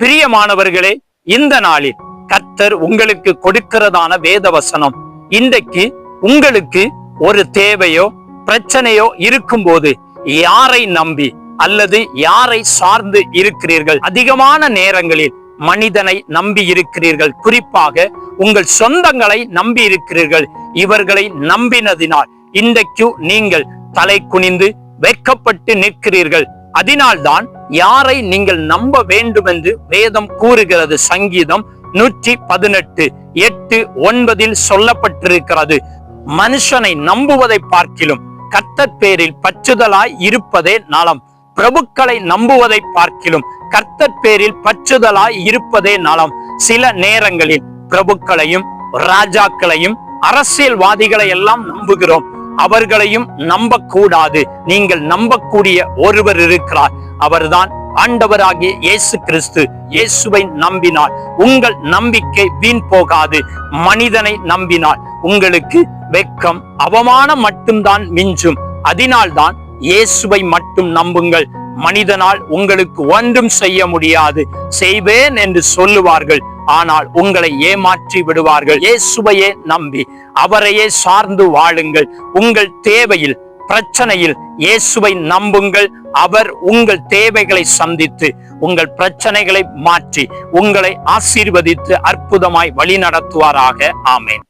பிரியமானவர்களே இந்த நாளில் கத்தர் உங்களுக்கு கொடுக்கிறதான வேத வசனம் இன்றைக்கு உங்களுக்கு ஒரு தேவையோ பிரச்சனையோ இருக்கும்போது யாரை நம்பி அல்லது யாரை சார்ந்து இருக்கிறீர்கள்? அதிகமான நேரங்களில் மனிதனை நம்பி இருக்கிறீர்கள். குறிப்பாக உங்கள் சொந்தங்களை நம்பி இருக்கிறீர்கள். இவர்களை நம்பினதினால் இன்றைக்கு நீங்கள் தலை குனிந்து வெட்கப்பட்டு நிற்கிறீர்கள். அதனால்தான் யாரை நீங்கள் நம்ப வேண்டும் என்று வேதம் கூறுகிறது சங்கீதம் நூற்றி பதினெட்டு எட்டு ஒன்பதில் சொல்லப்பட்டிருக்கிறது. மனுஷனை நம்புவதை பார்க்கிலும் கர்த்தர் பேரில் பற்றுதலாய் இருப்பதே நலம். பிரபுக்களை நம்புவதை பார்க்கிலும் கர்த்தர் பேரில் பற்றுதலாய் இருப்பதே நலம். சில நேரங்களில் பிரபுக்களையும் ராஜாக்களையும் அரசியல்வாதிகளை எல்லாம் நம்புகிறோம். அவர்களையும் நம்பக்கூடாது. நீங்கள் நம்பக்கூடிய ஒருவர் இருக்கிறார். அவர்தான் ஆண்டவராகிய இயேசு கிறிஸ்து. இயேசுவை நம்பினால் உங்கள் நம்பிக்கை வீண் போகாது. மனிதனை நம்பினால் உங்களுக்கு வெக்கம் அவமானம் மட்டும்தான் மிஞ்சும். அதனால்தான் இயேசுவை மட்டும் நம்புங்கள். மனிதனால் உங்களுக்கு ஒன்றும் செய்ய முடியாது. செய்வேன் என்று சொல்லுவார்கள். ஆனால் உங்களை ஏமாற்றி விடுவார்கள். இயேசுவையே நம்பி அவரையே சார்ந்து வாழுங்கள். உங்கள் தேவையில் பிரச்சனையில் இயேசுவை நம்புங்கள். அவர் உங்கள் தேவைகளை சந்தித்து உங்கள் பிரச்சனைகளை மாற்றி உங்களை ஆசீர்வதித்து அற்புதமாய் வழி நடத்துவாராக ஆமேன்.